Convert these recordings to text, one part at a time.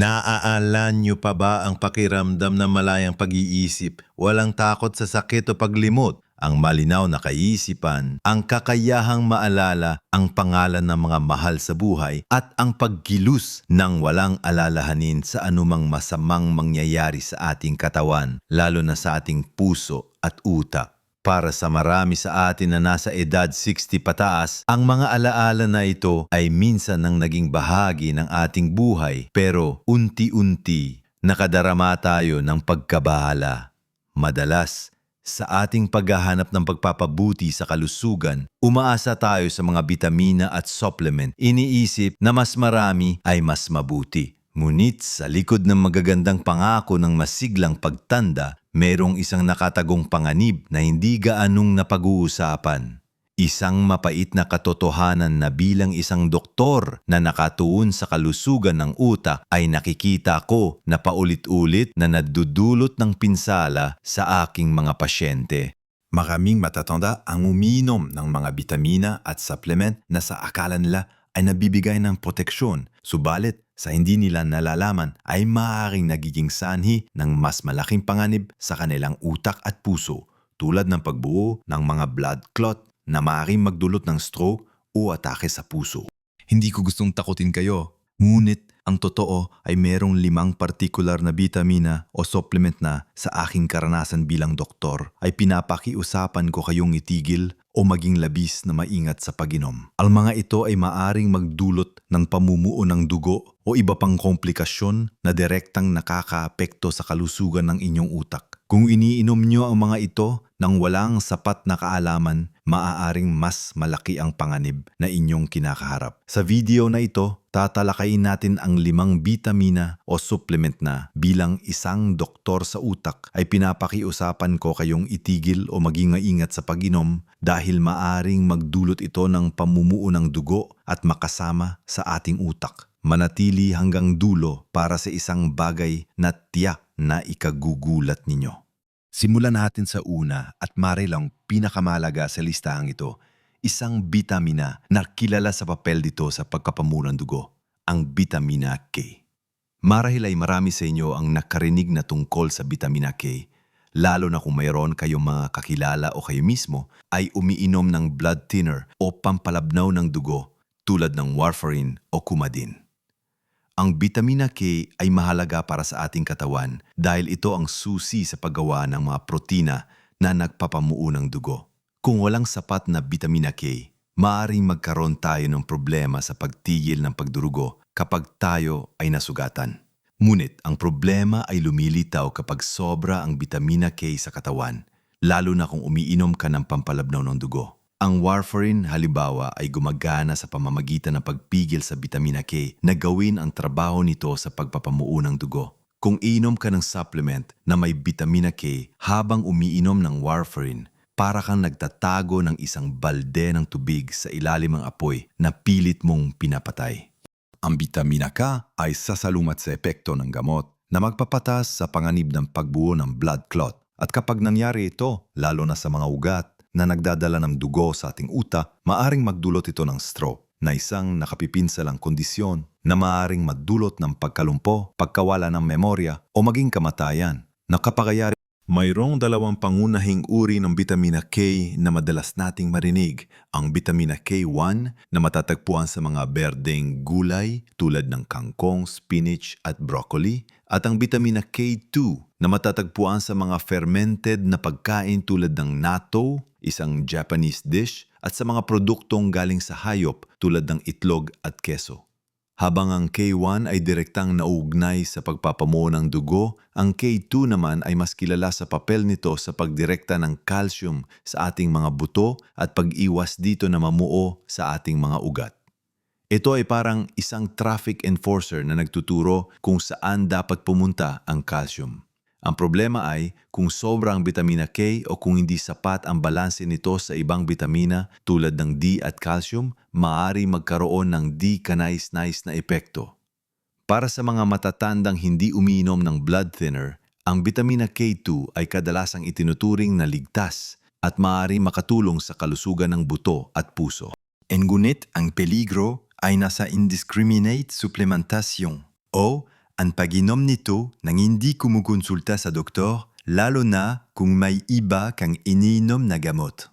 Naaalan niyo pa ba ang pakiramdam ng malayang pag-iisip, walang takot sa sakit o paglimot, ang malinaw na kaisipan, ang kakayahang maalala ang pangalan ng mga mahal sa buhay at ang pagkilos ng walang alalahanin sa anumang masamang mangyayari sa ating katawan, lalo na sa ating puso at utak. Para sa marami sa atin na nasa edad 60 pataas, ang mga alaala na ito ay minsan nang naging bahagi ng ating buhay pero unti-unti nakadarama tayo ng pagkabahala. Madalas, sa ating paghahanap ng pagpapabuti sa kalusugan, umaasa tayo sa mga bitamina at supplement. Iniisip na mas marami ay mas mabuti. Ngunit sa likod ng magagandang pangako ng masiglang pagtanda, merong isang nakatagong panganib na hindi gaanong napag-uusapan. Isang mapait na katotohanan na bilang isang doktor na nakatuon sa kalusugan ng utak ay nakikita ko na paulit-ulit na nadudulot ng pinsala sa aking mga pasyente. Maraming matatanda ang umiinom ng mga bitamina at supplement na sa akala nila ay nabibigay ng proteksyon, subalit sa hindi nila nalalaman ay maaaring nagiging sanhi ng mas malaking panganib sa kanilang utak at puso tulad ng pagbuo ng mga blood clot na maaaring magdulot ng stroke o atake sa puso. Hindi ko gustong takutin kayo, ngunit ang totoo ay merong limang partikular na bitamina o supplement na sa aking karanasan bilang doktor ay pinapakiusapan ko kayong itigil o maging labis na maingat sa paginom. Ang mga ito ay maaring magdulot ng pamumuo ng dugo o iba pang komplikasyon na direktang nakakaapekto sa kalusugan ng inyong utak. Kung iniinom nyo ang mga ito nang walang sapat na kaalaman, maaaring mas malaki ang panganib na inyong kinakaharap. Sa video na ito, tatalakayin natin ang limang bitamina o supplement na bilang isang doktor sa utak ay pinapakiusapan ko kayong itigil o maging maingat sa pag-inom dahil maaring magdulot ito ng pamumuo ng dugo at makasama sa ating utak. Manatili hanggang dulo para sa isang bagay na tiyak na ikagugulat ninyo. Simulan natin sa una at marilang pinakamalaga sa listahang ito, isang bitamina na kilala sa papel dito sa pagkapamurang dugo, ang bitamina K. Marahil ay marami sa inyo ang nakarinig na tungkol sa bitamina K, lalo na kung mayroon kayong mga kakilala o kayo mismo ay umiinom ng blood thinner o pampalabnaw ng dugo tulad ng warfarin o kumadin. Ang bitamina K ay mahalaga para sa ating katawan dahil ito ang susi sa paggawa ng mga protina na nagpapamuo ng dugo. Kung walang sapat na bitamina K, maaaring magkaroon tayo ng problema sa pagtigil ng pagdurugo kapag tayo ay nasugatan. Ngunit ang problema ay lumilitaw kapag sobra ang bitamina K sa katawan, lalo na kung umiinom ka ng pampalabnaw ng dugo. Ang warfarin halimbawa ay gumagana sa pamamagitan ng pagpigil sa bitamina K na gawin ang trabaho nito sa pagpapamuo ng dugo. Kung iinom ka ng supplement na may bitamina K habang umiinom ng warfarin, para kang nagtatago ng isang balde ng tubig sa ilalim ng apoy na pilit mong pinapatay. Ang bitamina K ay sasalumat sa epekto ng gamot na magpapatas sa panganib ng pagbuo ng blood clot. At kapag nangyari ito, lalo na sa mga ugat na nagdadala ng dugo sa ating uta, maaring magdulot ito ng stroke na isang nakapipinsalang kondisyon na maaring magdulot ng pagkalumpo, pagkawala ng memorya o maging kamatayan. Nakapagayari Mayroong dalawang pangunahing uri ng bitamina K na madalas nating marinig. Ang bitamina K1 na matatagpuan sa mga berdeng gulay tulad ng kangkong, spinach at broccoli at ang bitamina K2 na matatagpuan sa mga fermented na pagkain tulad ng natto, isang Japanese dish at sa mga produktong galing sa hayop tulad ng itlog at keso. Habang ang K1 ay direktang nauugnay sa pagpapamuo ng dugo, ang K2 naman ay mas kilala sa papel nito sa pagdirekta ng calcium sa ating mga buto at pag-iwas dito na mamuo sa ating mga ugat. Ito ay parang isang traffic enforcer na nagtuturo kung saan dapat pumunta ang calcium. Ang problema ay kung sobra ang bitamina K o kung hindi sapat ang balanse nito sa ibang bitamina tulad ng D at calcium, maaari magkaroon ng D-kanais-nais na epekto. Para sa mga matatandang hindi umiinom ng blood thinner, ang bitamina K2 ay kadalasang itinuturing na ligtas at maaari makatulong sa kalusugan ng buto at puso. Ngunit ang peligro ay nasa indiscriminate supplementation o ang pag-inom nito nang hindi kumukonsulta sa doktor, lalo na kung may iba kang iniinom na gamot.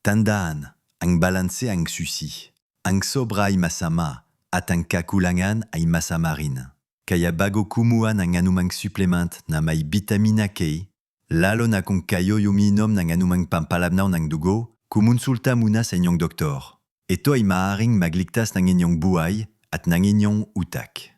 Tandaan, ang balanse ang susi. Ang sobra ay masama at ang kakulangan ay masama rin. Kaya bago kumuha ng anumang supplement na may vitamina K, lalo na kung kayo uminom ng anumang pampalabnaw ng dugo, kumonsulta muna sa inyong doktor. Ito ay maaaring magligtas ng inyong buhay at ng utak.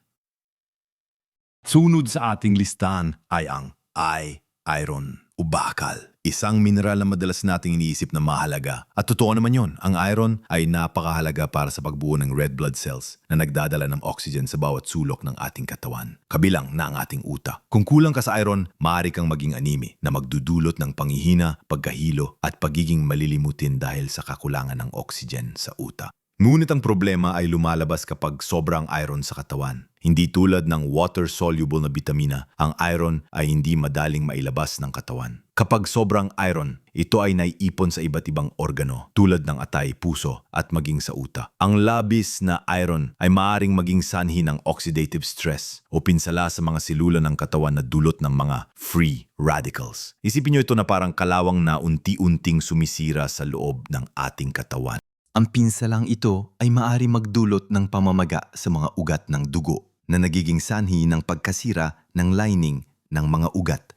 Sunod sa ating listahan ay ang I, iron o bakal. Isang mineral na madalas nating iniisip na mahalaga. At totoo naman yon, ang iron ay napakahalaga para sa pagbuo ng red blood cells na nagdadala ng oxygen sa bawat sulok ng ating katawan. Kabilang na ang ating utak. Kung kulang ka sa iron, maaari kang maging anime na magdudulot ng panghihina, pagkahilo at pagiging malilimutin dahil sa kakulangan ng oxygen sa utak. Ngunit ang problema ay lumalabas kapag sobrang iron sa katawan. Hindi tulad ng water-soluble na bitamina, ang iron ay hindi madaling mailabas ng katawan. Kapag sobrang iron, ito ay naiipon sa iba't ibang organo tulad ng atay, puso at maging sa utak. Ang labis na iron ay maaring maging sanhi ng oxidative stress o pinsala sa mga silula ng katawan na dulot ng mga free radicals. Isipin nyo ito na parang kalawang na unti-unting sumisira sa loob ng ating katawan. Ang pinsalang ito ay maari magdulot ng pamamaga sa mga ugat ng dugo na nagiging sanhi ng pagkasira ng lining ng mga ugat.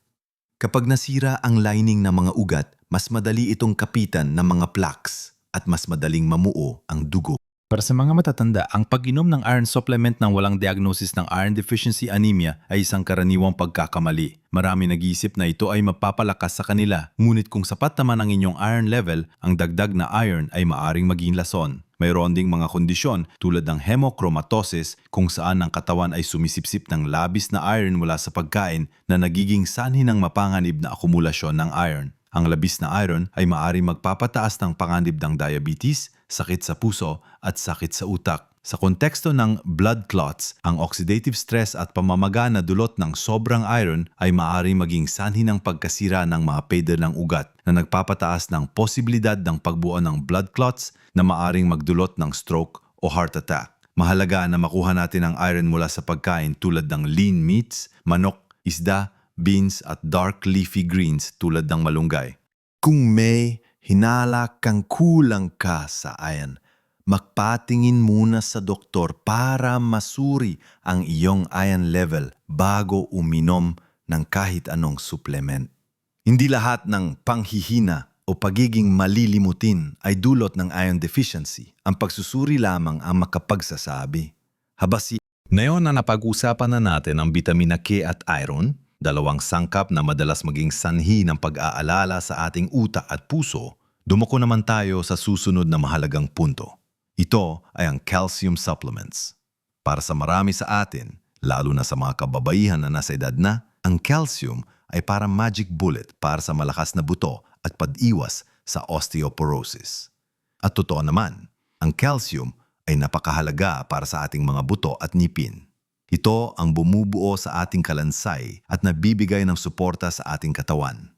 Kapag nasira ang lining ng mga ugat, mas madali itong kapitan ng mga plaques at mas madaling mamuo ang dugo. Para sa mga matatanda, ang pag-inom ng iron supplement ng walang diagnosis ng iron deficiency anemia ay isang karaniwang pagkakamali. Marami nag-iisip na ito ay mapapalakas sa kanila, ngunit kung sapat naman ang inyong iron level, ang dagdag na iron ay maaring maging lason. Mayroon ding mga kondisyon tulad ng hemochromatosis kung saan ang katawan ay sumisipsip ng labis na iron mula sa pagkain na nagiging sanhi ng mapanganib na akumulasyon ng iron. Ang labis na iron ay maaari magpapataas ng panganib ng diabetes, sakit sa puso at sakit sa utak. Sa konteksto ng blood clots, ang oxidative stress at pamamaga na dulot ng sobrang iron ay maaari maging sanhi ng pagkasira ng mga pader ng ugat na nagpapataas ng posibilidad ng pagbuo ng blood clots na maaring magdulot ng stroke o heart attack. Mahalaga na makuha natin ang iron mula sa pagkain tulad ng lean meats, manok, isda, beans at dark leafy greens tulad ng malunggay. Kung may hinala kang kulang ka sa iron, magpatingin muna sa doktor para masuri ang iyong iron level bago uminom ng kahit anong supplement. Hindi lahat ng panghihina o pagiging malilimutin ay dulot ng iron deficiency. Ang pagsusuri lamang ang makapagsasabi. Habasi Ngayon na napag-usapan na natin ang vitamina K at iron, dalawang sangkap na madalas maging sanhi ng pag-aalala sa ating utak at puso, dumako naman tayo sa susunod na mahalagang punto. Ito ay ang calcium supplements. Para sa marami sa atin, lalo na sa mga kababaihan na nasa edad na, ang calcium ay para magic bullet para sa malakas na buto at pag-iwas sa osteoporosis. At totoo naman, ang calcium ay napakahalaga para sa ating mga buto at ngipin. Ito ang bumubuo sa ating kalansay at nabibigay ng suporta sa ating katawan.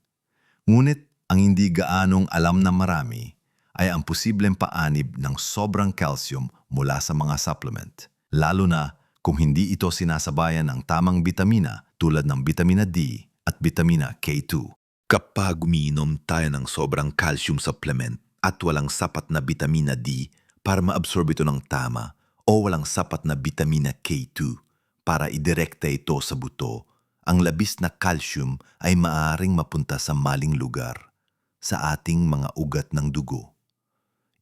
Ngunit ang hindi gaanong alam ng marami ay ang posibleng paanib ng sobrang calcium mula sa mga supplement, lalo na kung hindi ito sinasabayan ng tamang bitamina tulad ng vitamina D at vitamina K2. Kapag umiinom tayo ng sobrang calcium supplement at walang sapat na vitamina D para maabsorb ito ng tama o walang sapat na vitamina K2 para idirekta ito sa buto, ang labis na calcium ay maaaring mapunta sa maling lugar, sa ating mga ugat ng dugo.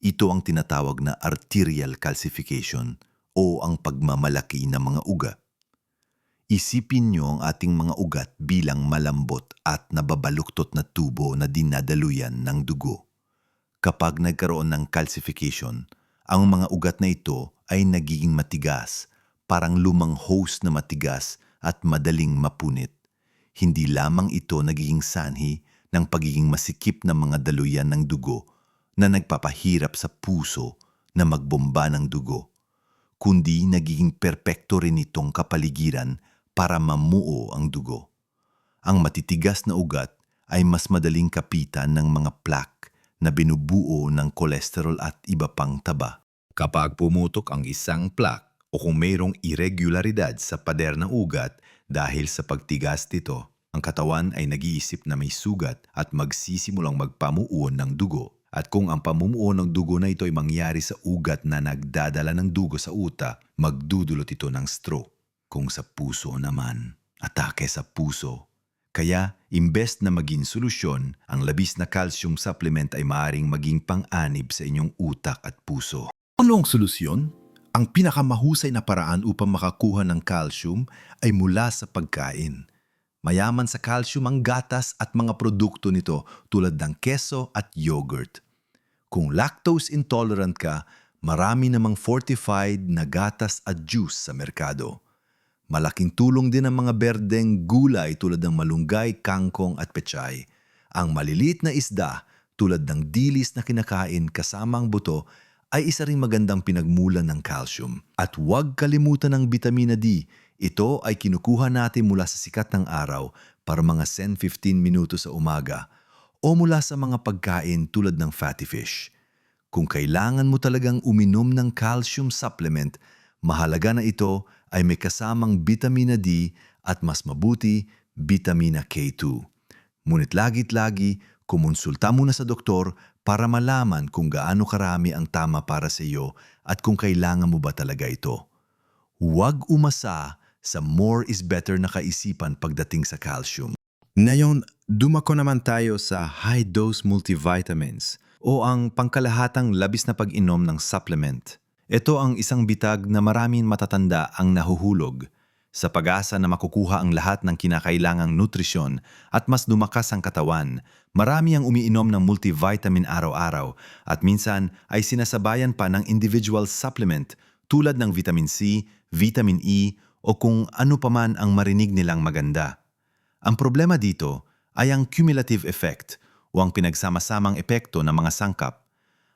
Ito ang tinatawag na arterial calcification o ang pagmamalaki ng mga ugat. Isipin niyo ang ating mga ugat bilang malambot at nababaluktot na tubo na dinadaluyan ng dugo. Kapag nagkaroon ng calcification, ang mga ugat na ito ay nagiging matigas, parang lumang hose na matigas at madaling mapunit. Hindi lamang ito nagiging sanhi ng pagiging masikip ng mga daluyan ng dugo na nagpapahirap sa puso na magbomba ng dugo, kundi nagiging perpekto rin itong kapaligiran para mamuo ang dugo. Ang matitigas na ugat ay mas madaling kapitan ng mga plaque na binubuo ng kolesterol at iba pang taba. Kapag pumutok ang isang plaque o kung mayroong irregularidad sa pader ng ugat dahil sa pagtigas nito, ang katawan ay nag-iisip na may sugat at magsisimulang magpamuon ng dugo. At kung ang pamumuo ng dugo na ito ay mangyari sa ugat na nagdadala ng dugo sa uta, magdudulot ito ng stroke. Kung sa puso naman, atake sa puso. Kaya, imbes na maging solusyon, ang labis na calcium supplement ay maaring maging pang-anib sa inyong utak at puso. Ano ang solusyon? Ang pinakamahusay na paraan upang makakuha ng calcium ay mula sa pagkain. Mayaman sa calcium ang gatas at mga produkto nito tulad ng keso at yogurt. Kung lactose intolerant ka, marami namang fortified na gatas at juice sa merkado. Malaking tulong din ang mga berdeng gulay tulad ng malunggay, kangkong at pechay. Ang maliliit na isda tulad ng dilis na kinakain kasamang buto ay isa ring magandang pinagmulan ng calcium. At huwag kalimutan ng vitamina D. Ito ay kinukuha natin mula sa sikat ng araw para mga 10-15 minuto sa umaga o mula sa mga pagkain tulad ng fatty fish. Kung kailangan mo talagang uminom ng calcium supplement, mahalaga na ito ay may kasamang vitamina D at mas mabuti, vitamina K2. Ngunit lagit lagi, kumonsulta muna sa doktor para malaman kung gaano karami ang tama para sa iyo at kung kailangan mo ba talaga ito. Huwag umasa sa more is better na kaisipan pagdating sa calcium. Ngayon, dumako naman tayo sa high-dose multivitamins o ang pangkalahatang labis na pag-inom ng supplement. Ito ang isang bitag na maraming matatanda ang nahuhulog sa pag-asa na makukuha ang lahat ng kinakailangang nutrisyon at mas dumakas ang katawan. Marami ang umiinom ng multivitamin araw-araw at minsan ay sinasabayan pa ng individual supplement tulad ng vitamin C, vitamin E o kung ano paman ang marinig nilang maganda. Ang problema dito ay ang cumulative effect o ang pinagsama-samang epekto ng mga sangkap.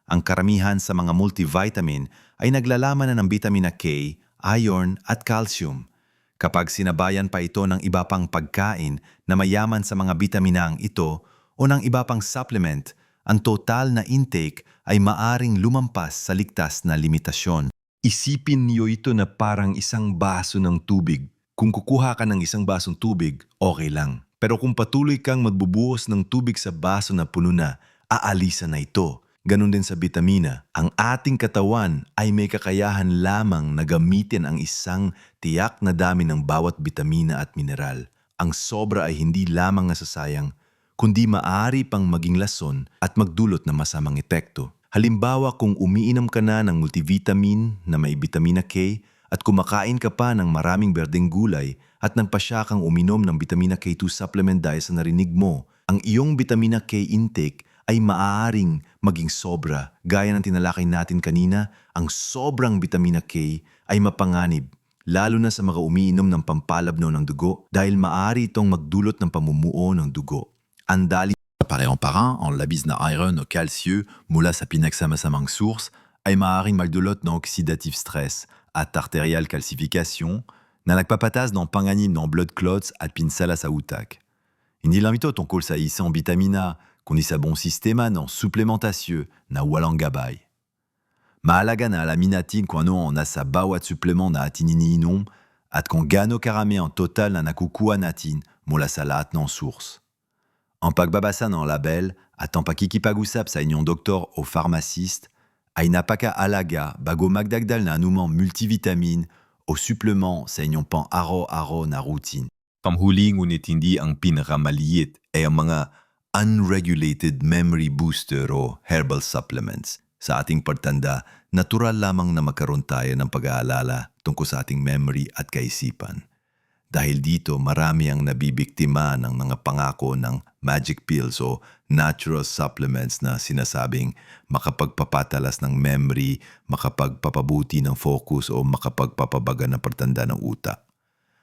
Ang karamihan sa mga multivitamin ay naglalaman na ng vitamina K, iron at calcium. Kapag sinabayan pa ito ng iba pang pagkain na mayaman sa mga bitaminang ito o ng iba pang supplement, ang total na intake ay maaring lumampas sa ligtas na limitasyon. Isipin niyo ito na parang isang baso ng tubig. Kung kukuha ka ng isang basong tubig, okay lang. Pero kung patuloy kang magbubuhos ng tubig sa baso na puno na, aalisa na ito. Ganon din sa bitamina. Ang ating katawan ay may kakayahan lamang na gamitin ang isang tiyak na dami ng bawat bitamina at mineral. Ang sobra ay hindi lamang nasasayang, kundi maaari pang maging lason at magdulot ng masamang epekto. Halimbawa kung umiinom ka na ng multivitamin na may vitamina K at kumakain ka pa ng maraming berdeng gulay at nagpasya kang uminom ng vitamina K2 supplement dahil sa narinig mo, ang iyong vitamina K intake ay maaaring maging sobra. Gaya ng tinalakay natin kanina, ang sobrang vitamina K ay mapanganib, lalo na sa mga umiinom ng pampalabnaw ng dugo dahil maaari itong magdulot ng pamumuo ng dugo. Andali Pare en parent, ang labis na iron o calcieux mula sa pinagsamsamang source ay maaaring magdulot ng oxidative stress at arterial calcification na nagpapatas ng panganib ng blood clots at pinsala sa utak. Hindi lang ito tungkol sa isang vitamina, kundi sa bong sistema ng supplementasyon na walang gabay. Mahalaga na alamin natin kung ano ang nasa bawat supplement na atin iniinom at kung gaano karami ang total na nakukuha natin mula sa lahat ng source. Ang pagbabasa ng label at ang pakikipag-usap sa inyong doktor o pharmacist ay napaka-alaga bago magdagdal na anumang multivitamin o supplement sa inyong pang-araw-araw na routine. Pamhuli ngunit hindi ang pinakamaliit ay ang mga unregulated memory booster o herbal supplements. Sa ating pagtanda, natural lamang na magkaroon tayo ng pag-aalala tungkol sa ating memory at kaisipan. Dahil dito, marami ang nabibiktima ng mga pangako ng magic pills o natural supplements na sinasabing makapagpapatalas ng memory, makapagpapabuti ng focus o makapagpapabaga ng pagtanda ng utak.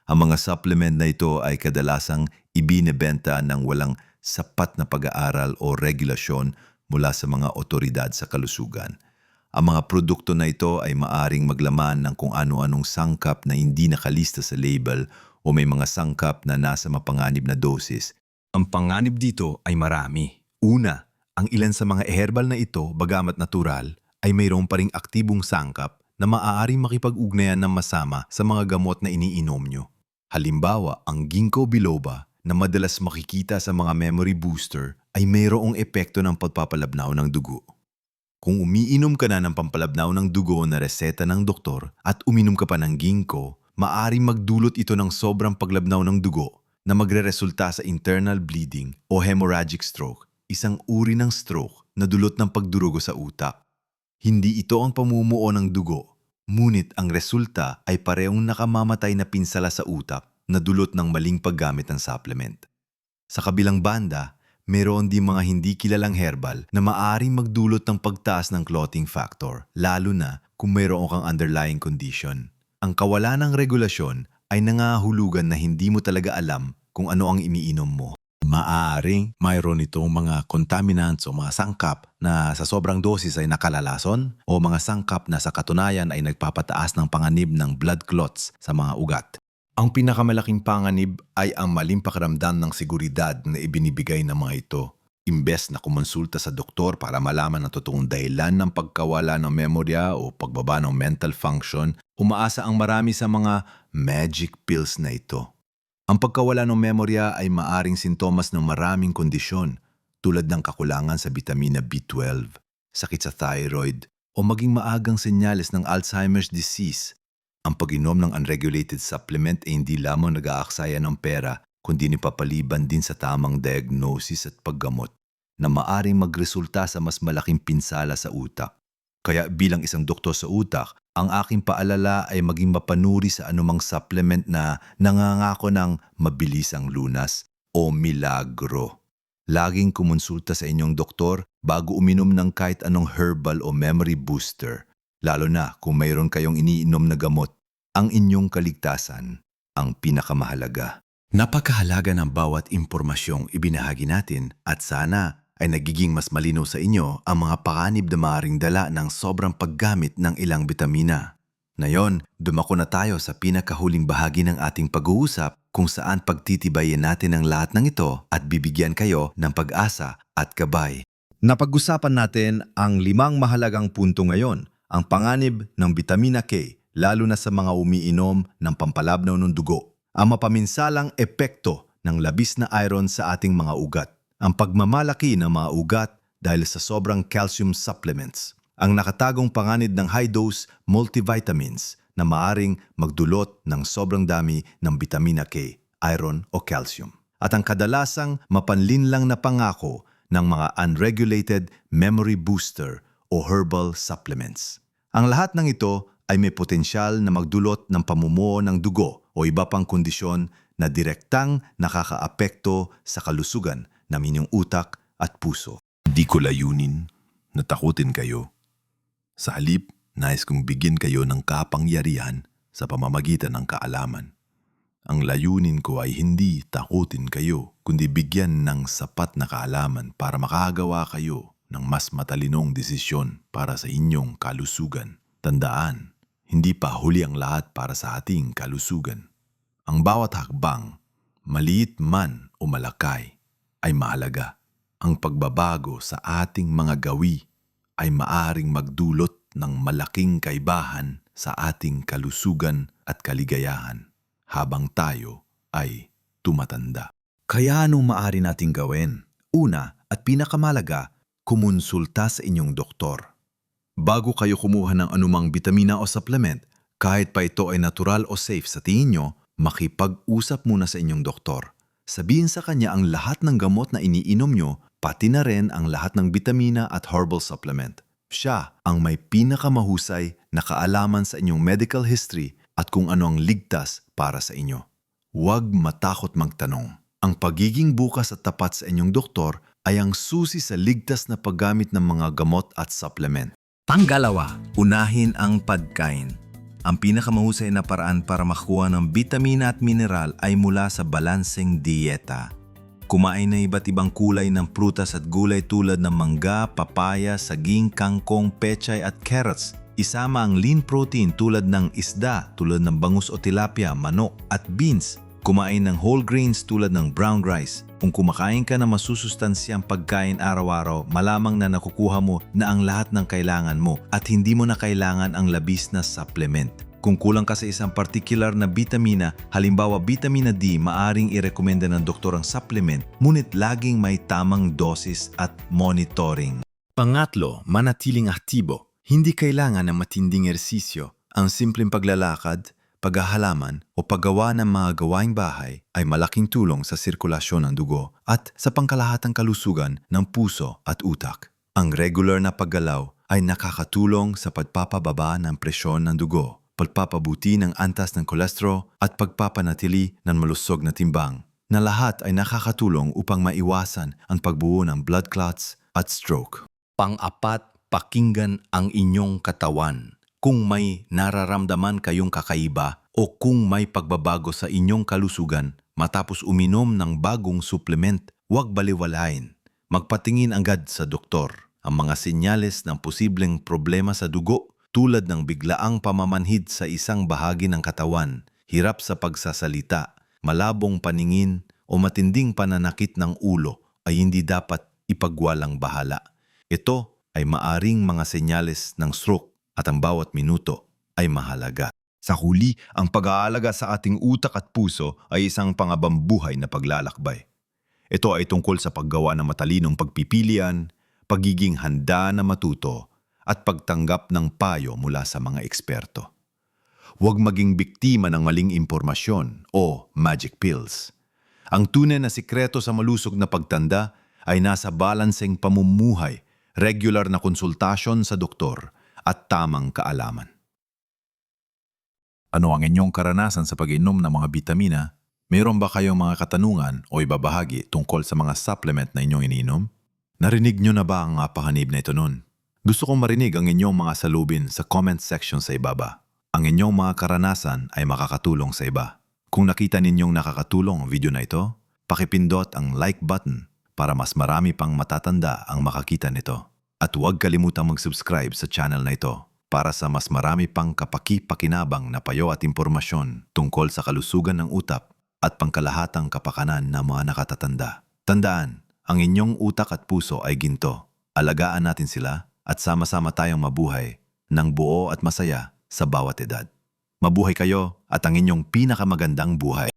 Ang mga supplement na ito ay kadalasang ibinebenta ng walang sapat na pag-aaral o regulasyon mula sa mga otoridad sa kalusugan. Ang mga produkto na ito ay maaring maglaman ng kung ano-anong sangkap na hindi nakalista sa label o may mga sangkap na nasa mapanganib na dosis. Ang panganib dito ay marami. Una, ang ilan sa mga herbal na ito, bagamat natural, ay mayroong pa ring aktibong sangkap na maaaring makipag-ugnayan ng masama sa mga gamot na iniinom nyo. Halimbawa, ang ginkgo biloba na madalas makikita sa mga memory booster ay mayroong epekto ng pagpapalabnaw ng dugo. Kung umiinom ka na ng pampalabnaw ng dugo na reseta ng doktor at uminom ka pa ng ginkgo, maaaring magdulot ito ng sobrang paglabnaw ng dugo na magreresulta sa internal bleeding o hemorrhagic stroke, isang uri ng stroke na dulot ng pagdurugo sa utak. Hindi ito ang pamumuo ng dugo, ngunit ang resulta ay parehong nakamamatay na pinsala sa utak na dulot ng maling paggamit ng supplement. Sa kabilang banda, meron din mga hindi kilalang herbal na maaring magdulot ng pagtaas ng clotting factor, lalo na kung mayroon kang underlying condition. Ang kawalan ng regulasyon ay nangahulugan na hindi mo talaga alam kung ano ang iniinom mo. Maaaring mayroon itong mga contaminants o mga sangkap na sa sobrang dosis ay nakalalason o mga sangkap na sa katunayan ay nagpapataas ng panganib ng blood clots sa mga ugat. Ang pinakamalaking panganib ay ang maling pakiramdam ng seguridad na ibinibigay ng mga ito. Imbes na kumonsulta sa doktor para malaman ang totoong dahilan ng pagkawala ng memorya o pagbaba ng mental function, umaasa ang marami sa mga magic pills na ito. Ang pagkawala ng memorya ay maaring sintomas ng maraming kondisyon tulad ng kakulangan sa bitamina B12, sakit sa thyroid, o maging maagang senyales ng Alzheimer's disease. Ang pag-inom ng unregulated supplement ay hindi lamang nag-aaksaya ng pera, kundi nipapaliban din sa tamang diagnosis at paggamot na maaring magresulta sa mas malaking pinsala sa utak. Kaya bilang isang doktor sa utak, ang aking paalala ay maging mapanuri sa anumang supplement na nangangako ng mabilisang lunas o milagro. Laging kumonsulta sa inyong doktor bago uminom ng kahit anong herbal o memory booster, lalo na kung mayroon kayong iniinom na gamot. Ang inyong kaligtasan ang pinakamahalaga. Napakahalaga ng bawat impormasyong ibinahagi natin at sana ay nagiging mas malinaw sa inyo ang mga pakanib na maaaring dala ng sobrang paggamit ng ilang bitamina. Ngayon, dumako na tayo sa pinakahuling bahagi ng ating pag-uusap kung saan pagtitibayin natin ang lahat ng ito at bibigyan kayo ng pag-asa at gabay. Napag-usapan natin ang limang mahalagang punto ngayon, ang panganib ng bitamina K, lalo na sa mga umiinom ng pampalabnaw ng dugo, ang mapaminsalang epekto ng labis na iron sa ating mga ugat, ang pagmamalaki ng mga ugat dahil sa sobrang calcium supplements, ang nakatagong panganib ng high-dose multivitamins na maaring magdulot ng sobrang dami ng bitamina K, iron o calcium, at ang kadalasang mapanlinlang na pangako ng mga unregulated memory booster o herbal supplements. Ang lahat ng ito ay may potensyal na magdulot ng pamumuo ng dugo o iba pang kondisyon na direktang nakakaapekto sa kalusugan ng inyong utak at puso. Di ko layunin na takutin kayo. Sa halip, nais kong bigyan kayo ng kapangyarihan sa pamamagitan ng kaalaman. Ang layunin ko ay hindi takutin kayo, kundi bigyan ng sapat na kaalaman para makagawa kayo ng mas matalinong desisyon para sa inyong kalusugan. Tandaan, hindi pa huli ang lahat para sa ating kalusugan. Ang bawat hakbang, maliit man o malakay, ay mahalaga. Ang pagbabago sa ating mga gawi ay maaring magdulot ng malaking kaibahan sa ating kalusugan at kaligayahan habang tayo ay tumatanda. Kaya anong maaari nating gawin? Una at pinakamalaga, kumonsulta sa inyong doktor. Bago kayo kumuha ng anumang bitamina o supplement, kahit pa ito ay natural o safe sa tingin nyo, makipag-usap muna sa inyong doktor. Sabihin sa kanya ang lahat ng gamot na iniinom nyo, pati na rin ang lahat ng bitamina at herbal supplement. Siya ang may pinakamahusay na kaalaman sa inyong medical history at kung ano ang ligtas para sa inyo. Huwag matakot magtanong. Ang pagiging bukas at tapat sa inyong doktor ay ang susi sa ligtas na paggamit ng mga gamot at supplement. Pangalawa, unahin ang pagkain. Ang pinakamahusay na paraan para makuha ng bitamina at mineral ay mula sa balanseng dieta. Kumain ng iba't ibang kulay ng prutas at gulay tulad ng mangga, papaya, saging, kangkong, pechay at carrots. Isama ang lean protein tulad ng isda, tulad ng bangus o tilapia, manok at beans. Kumain ng whole grains tulad ng brown rice. Kung kumakain ka ng masusustansyang pagkain araw-araw, malamang na nakukuha mo na ang lahat ng kailangan mo at hindi mo na kailangan ang labis na supplement. Kung kulang ka sa isang particular na vitamina, halimbawa vitamina D, maaring irekomenda ng doktor ang supplement, ngunit laging may tamang dosis at monitoring. Pangatlo, manatiling aktibo. Hindi kailangan ng matinding ersisyo. Ang simpleng paglalakad, paghahalaman o paggawa ng mga gawaing bahay ay malaking tulong sa sirkulasyon ng dugo at sa pangkalahatang kalusugan ng puso at utak. Ang regular na paggalaw ay nakakatulong sa pagpapababa ng presyon ng dugo, pagpapabuti ng antas ng kolesterol at pagpapanatili ng malusog na timbang na lahat ay nakakatulong upang maiwasan ang pagbuo ng blood clots at stroke. Pang-apat, pakinggan ang inyong katawan. Kung may nararamdaman kayong kakaiba o kung may pagbabago sa inyong kalusugan matapos uminom ng bagong supplement, huwag baliwalain. Magpatingin agad sa doktor. Ang mga senyales ng posibleng problema sa dugo tulad ng biglaang pamamanhid sa isang bahagi ng katawan, hirap sa pagsasalita, malabong paningin o matinding pananakit ng ulo ay hindi dapat ipagwalang bahala. Ito ay maaring mga senyales ng stroke at ang bawat minuto ay mahalaga. Sa huli, ang pag-aalaga sa ating utak at puso ay isang pangabambuhay na paglalakbay. Ito ay tungkol sa paggawa ng matalinong pagpipilian, pagiging handa na matuto, at pagtanggap ng payo mula sa mga eksperto. Huwag maging biktima ng maling impormasyon o magic pills. Ang tunay na sikreto sa malusog na pagtanda ay nasa balanseng pamumuhay, regular na konsultasyon sa doktor, at tamang kaalaman. Ano ang inyong karanasan sa pag-inom ng mga bitamina? Mayroon ba kayong mga katanungan o ibabahagi tungkol sa mga supplement na inyong ininom? Narinig nyo na ba ang apahanib na ito nun? Gusto kong marinig ang inyong mga salubin sa comment section sa ibaba. Ang inyong mga karanasan ay makakatulong sa iba. Kung nakita ninyong nakakatulong ang video na ito, pakipindot ang like button para mas marami pang matatanda ang makakita nito. At huwag kalimutang mag-subscribe sa channel na ito para sa mas marami pang kapaki-pakinabang na payo at impormasyon tungkol sa kalusugan ng utak at pangkalahatang kapakanan ng mga nakatatanda. Tandaan, ang inyong utak at puso ay ginto. Alagaan natin sila at sama-sama tayong mabuhay ng buo at masaya sa bawat edad. Mabuhay kayo at ang inyong pinakamagandang buhay.